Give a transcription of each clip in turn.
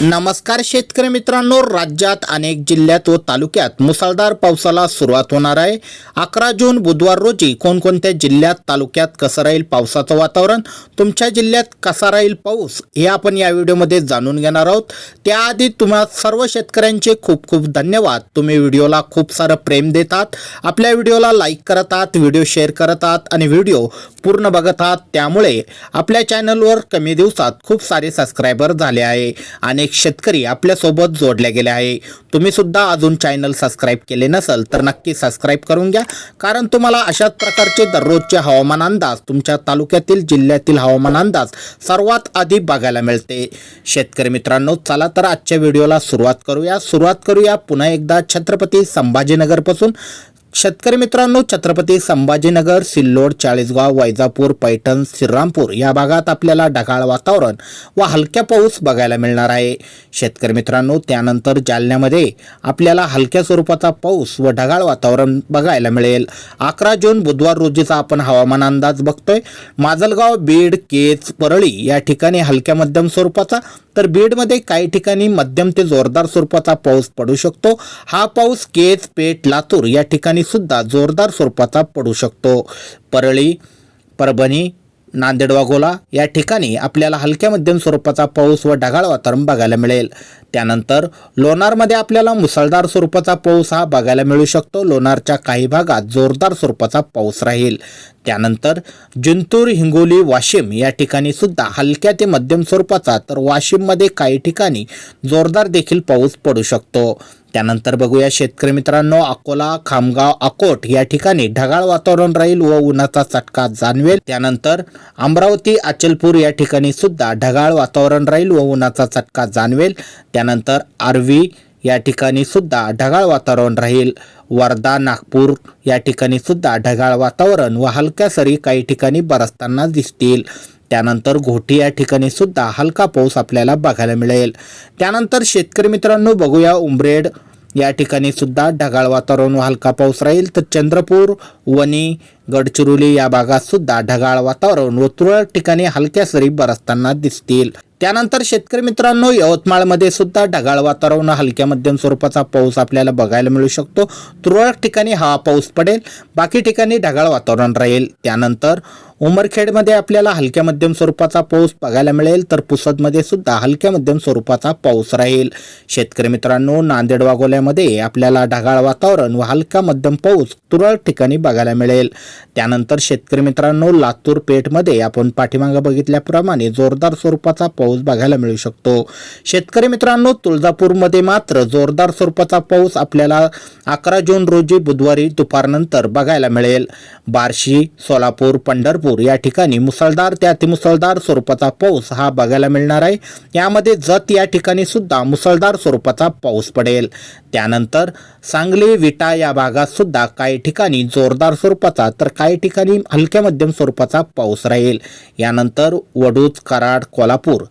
नमस्कार शेतकरी मित्रांनो राज्यात अनेक जिल्ह्यात व तालुक्यात मुसळधार पावसाला सुरुवात होणार आहे. अकरा जून बुधवार रोजी कोणकोणत्या जिल्ह्यात तालुक्यात कसं राहील पावसाचं वातावरण तुमच्या जिल्ह्यात कसा राहील पाऊस हे आपण या व्हिडिओमध्ये जाणून घेणार आहोत. त्याआधी तुम्हा सर्व शेतकऱ्यांचे खूप खूप धन्यवाद. तुम्ही व्हिडिओला खूप सारं प्रेम देतात आपल्या व्हिडिओला लाईक करत आहात व्हिडिओ शेअर करत आहात आणि व्हिडिओ पूर्ण बघत आहात त्यामुळे आपल्या चॅनलवर कमी दिवसात खूप सारे सबस्क्रायबर झाले आहे. अनेक शेतकरी आपल्यासोबत जोडले गेले आहे. तुम्ही सुद्धा अजून चॅनल सबस्क्राईब केले नसेल तर नक्की सबस्क्राईब करून घ्या. कारण तुम्हाला अशाच प्रकारचे दररोजचे हवामान अंदाज तुमच्या तालुक्यातील जिल्ह्यातील हवामान अंदाज सर्वात आधी बघायला मिळते. शेतकरी मित्रांनो चला तर आजच्या व्हिडिओला सुरुवात करूया. सुरुवात करूया पुन्हा एकदा छत्रपती संभाजीनगरपासून शेतकरी मित्रांनो छत्रपती संभाजीनगर सिल्लोड चाळीसगाव वैजापूर पैठण श्रीरामपूर या भागात आपल्याला ढगाळ वातावरण व हलक्या पाऊस बघायला मिळणार आहे. शेतकरी मित्रांनो त्यानंतर जालन्यामध्ये आपल्याला हलक्या स्वरूपाचा पाऊस व ढगाळ वातावरण बघायला मिळेल. अकरा जून बुधवार रोजीचा आपण हवामान अंदाज बघतोय. माजलगाव बीड केज परळी या ठिकाणी हलक्या मध्यम स्वरूपाचा तर बीडमध्ये काही ठिकाणी मध्यम ते जोरदार स्वरूपाचा पाऊस पडू शकतो. हा पाऊस केज पेठ लातूर या ठिकाणी सुद्धा जोरदार स्वरूपाचा पडू शकतो. परळी परभणी नांदेड वाघोला या ठिकाणी आपल्याला हलक्या मध्यम स्वरूपाचा पाऊस व ढगाळ वातावरण बघायला मिळेल. त्यानंतर लोणारमध्ये आपल्याला मुसळधार स्वरूपाचा पाऊस हा बघायला मिळू शकतो. लोणारच्या काही भागात जोरदार स्वरूपाचा पाऊस राहील. त्यानंतर जिंतूर हिंगोली वाशिम या ठिकाणी सुद्धा हलक्या ते मध्यम स्वरूपाचा तर वाशिममध्ये काही ठिकाणी जोरदार देखील पाऊस पडू शकतो. त्यानंतर बघूया शेतकरी मित्रांनो अकोला खामगाव अकोट या ठिकाणी ढगाळ वातावरण राहील व उन्हाचा चटका जाणवेल. त्यानंतर अमरावती अचलपूर या ठिकाणी सुद्धा ढगाळ वातावरण राहील व उन्हाचा चटका जाणवेल. त्यानंतर आरवी या ठिकाणी सुद्धा ढगाळ वातावरण राहील. वर्धा नागपूर या ठिकाणी सुद्धा ढगाळ वातावरण व हलक्या सरी काही ठिकाणी बरसताना दिसतील. त्यानंतर घोटी या ठिकाणी सुद्धा हलका पाऊस आपल्याला बघायला मिळेल. त्यानंतर शेतकरी मित्रांनो बघूया उमरेड. या ठिकाणी सुद्धा ढगाळ वातावरण व हलका पाऊस राहील. तर चंद्रपूर वणी गडचिरोली या भागात सुद्धा ढगाळ वातावरण व तुरळक ठिकाणी हलक्या सरी बरसताना दिसतील. त्यानंतर शेतकरी मित्रांनो यवतमाळमध्ये सुद्धा ढगाळ वातावरण हलक्या मध्यम स्वरूपाचा पाऊस आपल्याला बघायला मिळू शकतो. तुरळक ठिकाणी हा पाऊस पडेल बाकी ठिकाणी ढगाळ वातावरण राहील. त्यानंतर उमरखेडमध्ये आपल्याला हलक्या मध्यम स्वरूपाचा पाऊस बघायला मिळेल तर पुसदमध्ये सुद्धा हलक्या मध्यम स्वरूपाचा पाऊस राहील. शेतकरी मित्रांनो नांदेड वाघोल्यामध्ये आपल्याला ढगाळ वातावरण व हलका मध्यम पाऊस तुरळक ठिकाणी बघायला मिळेल. त्यानंतर शेतकरी मित्रांनो लातूर पेठमध्ये आपण पाठीमागं बघितल्याप्रमाणे जोरदार स्वरूपाचा पाऊस बघायला मिळू शकतो. शेतकरी मित्रांनो तुळजापूरमध्ये मात्र जोरदार स्वरूपाचा पाऊस आपल्याला अकरा जून रोजी बुधवारी दुपारनंतर बघायला मिळेल. बार्शी सोलापूर पंढरपूर या ठिकाणी मुसळधार ते अतिमुसळधार स्वरूपाचा पाऊस हा बघायला मिळणार आहे. यामध्ये जत या ठिकाणी सुद्धा मुसळधार स्वरूपाचा पाऊस पडेल. त्यानंतर सांगली विटा या भागात सुद्धा काही ठिकाणी जोरदार स्वरूपाचा तर काही ठिकाणी हलक्या मध्यम स्वरूपाचा पाऊस राहील. यानंतर वडूज कराड कोल्हापूर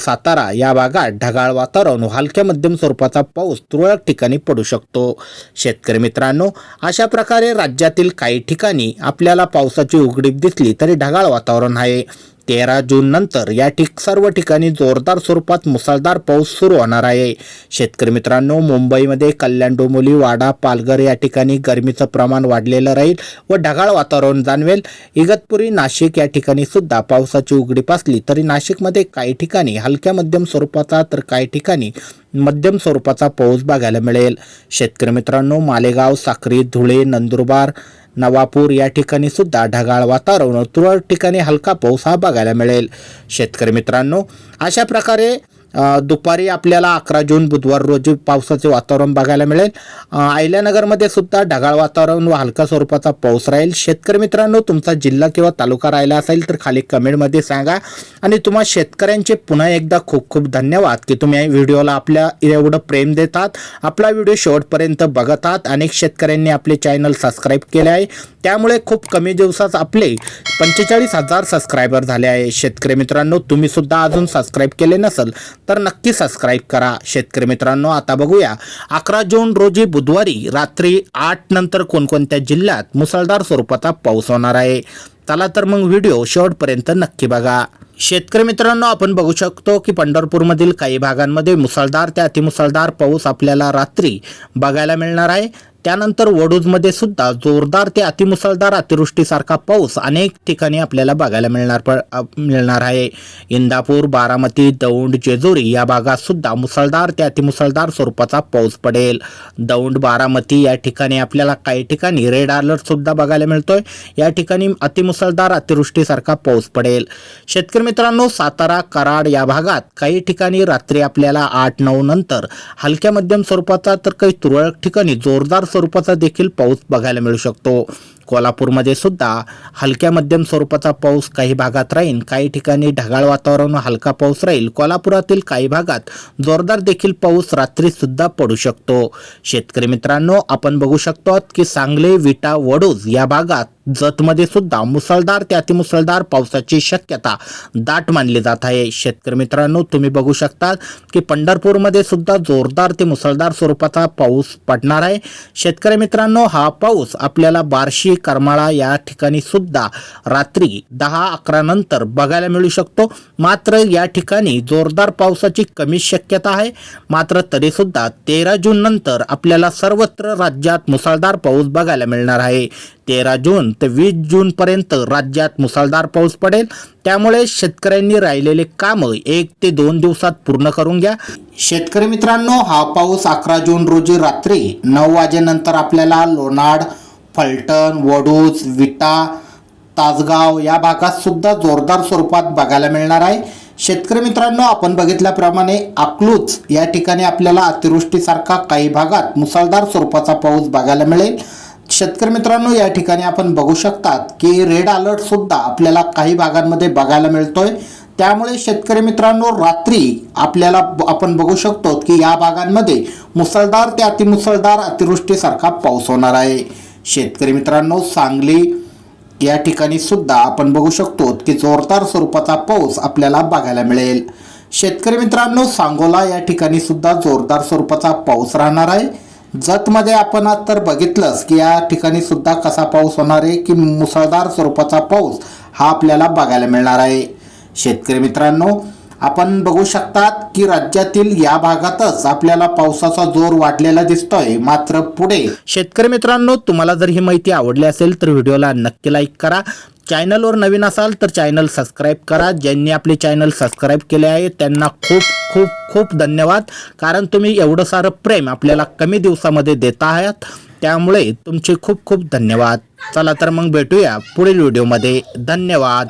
सातारा या भागात ढगाळ वातावरण हलक्या मध्यम स्वरूपाचा पाऊस तुरळक ठिकाणी पडू शकतो. शेतकरी मित्रांनो अशा प्रकारे राज्यातील काही ठिकाणी आपल्याला पावसाची उघडीप दिसली तरी ढगाळ वातावरण आहे. तेरा जून नंतर या ठिक सर्व ठिकाणी जोरदार स्वरूपात मुसळधार पाऊस सुरू होणार आहे. शेतकरी मित्रांनो मुंबईमध्ये कल्याण डोंबिवली वाडा पालघर या ठिकाणी गरमीचं प्रमाण वाढलेलं राहील व ढगाळ वातावरण जाणवेल. इगतपुरी नाशिक या ठिकाणी सुद्धा पावसाची उघडी पासली तरी नाशिकमध्ये काही ठिकाणी हलक्या मध्यम स्वरूपाचा तर काही ठिकाणी मध्यम स्वरूपाचा पाऊस बघायला मिळेल. शेतकरी मित्रांनो मालेगाव साक्री धुळे नंदुरबार नवापूर या ठिकाणी सुद्धा ढगाळ वातावरण तुरळक ठिकाणी हलका पाऊस हा बघायला मिळेल. शेतकरी मित्रांनो अशा प्रकारे दुपारी आपल्याला अकरा जून बुधवार रोजी पावसाचे वातावरण बघायला मिळेल. आयल्यानगरमध्ये सुद्धा ढगाळ वातावरण व हलका स्वरूपाचा पाऊस राहील. शेतकरी मित्रांनो तुमचा जिल्हा किंवा तालुका राहिला असेल तर खाली कमेंटमध्ये सांगा. आणि तुम्हा शेतकऱ्यांचे पुन्हा एकदा खूप खूप धन्यवाद की तुम्ही व्हिडिओला आपल्या एवढं प्रेम देतात. आपला व्हिडिओ शेवटपर्यंत बघत आहात अनेक शेतकऱ्यांनी आपले चॅनल सबस्क्राईब केले आहे. त्यामुळे खूप कमी दिवसात आपले पंचेचाळीस हजार सबस्क्रायबर झाले आहे. शेतकरी मित्रांनो तुम्ही सुद्धा अजून सबस्क्राईब केले नसेल तर नक्की सबस्क्राईब करा. शेतकरी मित्रांनो आता बघूया. अकरा जून रोजी बुधवारी रात्री आठ नंतर कोणकोणत्या जिल्ह्यात मुसळधार स्वरूपाचा पाऊस होणार आहे? चला तर मग व्हिडिओ शेवटपर्यंत नक्की बघा. शेतकरी मित्रांनो आपण बघू शकतो की पंढरपूरमधील काही भागांमध्ये मुसळधार ते अतिमुसळधार पाऊस आपल्याला रात्री बघायला मिळणार आहे. त्यानंतर वडूजमध्ये सुद्धा जोरदार ते अतिमुसळधार अतिवृष्टीसारखा पाऊस अनेक ठिकाणी आपल्याला बघायला मिळणार प- मिळणार आहे. इंदापूर बारामती दौंड जेजुरी या भागात सुद्धा मुसळधार ते अतिमुसळधार स्वरूपाचा पाऊस पडेल. दौंड बारामती या ठिकाणी आपल्याला काही ठिकाणी रेड अलर्ट सुद्धा बघायला मिळतोय. या ठिकाणी अतिमुसळधार अतिवृष्टीसारखा पाऊस पडेल. शेतकरी मित्रांनो सातारा कराड या भागात काही ठिकाणी रात्री आपल्याला आठ नऊ नंतर हलक्या मध्यम स्वरूपाचा तर काही तुरळक ठिकाणी जोरदार स्वरूपाचा देखील पाऊस बघायला मिळू शकतो. कोल्हापूरमध्ये सुद्धा हलक्या मध्यम स्वरूपाचा पाऊस काही भागात राहील काही ठिकाणी ढगाळ वातावरण हलका पाऊस राहील. कोल्हापुरातील काही भागात जोरदार देखील पाऊस रात्री सुद्धा पडू शकतो. शेतकरी मित्रांनो आपण बघू शकतो की सांगली विटा वडूज या भागात जतमध्ये सुद्धा मुसळधार ते अतिमुसळधार पावसाची शक्यता दाट मानली जात आहे. शेतकरी मित्रांनो तुम्ही बघू शकता की पंढरपूरमध्ये सुद्धा जोरदार ते मुसळधार स्वरूपाचा पाऊस पडणार आहे. शेतकरी मित्रांनो हा पाऊस आपल्याला बार्शी करमाळा या ठिकाणी सुद्धा रात्री दहा अकरा नंतर बघायला मिळू शकतो. मात्र या ठिकाणी जोरदार पावसाची कमी शक्यता आहे. मात्र तरीसुद्धा तेरा जून नंतर आपल्याला सर्वत्र राज्यात मुसळधार पाऊस बघायला मिळणार आहे. तेरा जून ते वीस जून पर्यंत राज्यात मुसळधार पाऊस पडेल. त्यामुळे शेतकऱ्यांनी राहिलेले कामं एक ते दोन दिवसात पूर्ण करून घ्या. शेतकरी मित्रांनो हा पाऊस अकरा जून रोजी रात्री नऊ वाजेनंतर आपल्याला लोणाड फलटण वडूज विटा तासगाव या भागात सुद्धा जोरदार स्वरूपात बघायला मिळणार आहे. शेतकरी मित्रांनो आपण बघितल्याप्रमाणे अकलूज या ठिकाणी आपल्याला अतिवृष्टीसारखा काही भागात मुसळधार स्वरूपाचा पाऊस बघायला मिळेल. शेतकरी मित्रांनो या ठिकाणी आपण बघू शकतात की रेड अलर्ट सुद्धा आपल्याला काही भागांमध्ये बघायला मिळतोय. त्यामुळे शेतकरी मित्रांनो रात्री आपल्याला ब- आपण बघू शकतो की या भागांमध्ये मुसळधार ते अतिमुसळधार अतिवृष्टीसारखा पाऊस होणार आहे. शेतकरी मित्रांनो सांगली या ठिकाणी सुद्धा आपण बघू शकतो की जोरदार स्वरूपाचा पाऊस आपल्याला बघायला मिळेल. शेतकरी मित्रांनो सांगोला या ठिकाणी सुद्धा जोरदार स्वरूपाचा पाऊस राहणार आहे. जतमध्ये आपण आज तर बघितलंच की या ठिकाणी सुद्धा कसा पाऊस होणार आहे की मुसळधार स्वरूपाचा पाऊस हा आपल्याला बघायला मिळणार आहे. शेतकरी मित्रांनो आपण बघू शकतात की राज्यातील या भागातच आपल्याला पावसाचा जोर वाढलेला दिसतोय मात्र पुढे शेतकरी मित्रांनो तुम्हाला जर ही माहिती आवडली असेल तर व्हिडिओला नक्की लाईक करा. चॅनलवर नवीन असाल तर चॅनल सबस्क्राईब करा. ज्यांनी आपले चॅनल सबस्क्राईब केले आहे त्यांना खूप खूप खूप धन्यवाद. कारण तुम्ही एवढं सारं प्रेम आपल्याला कमी दिवसामध्ये देत आहात. त्यामुळे तुमचे खूप खूप धन्यवाद. चला तर मग भेटूया पुढील व्हिडिओमध्ये. धन्यवाद.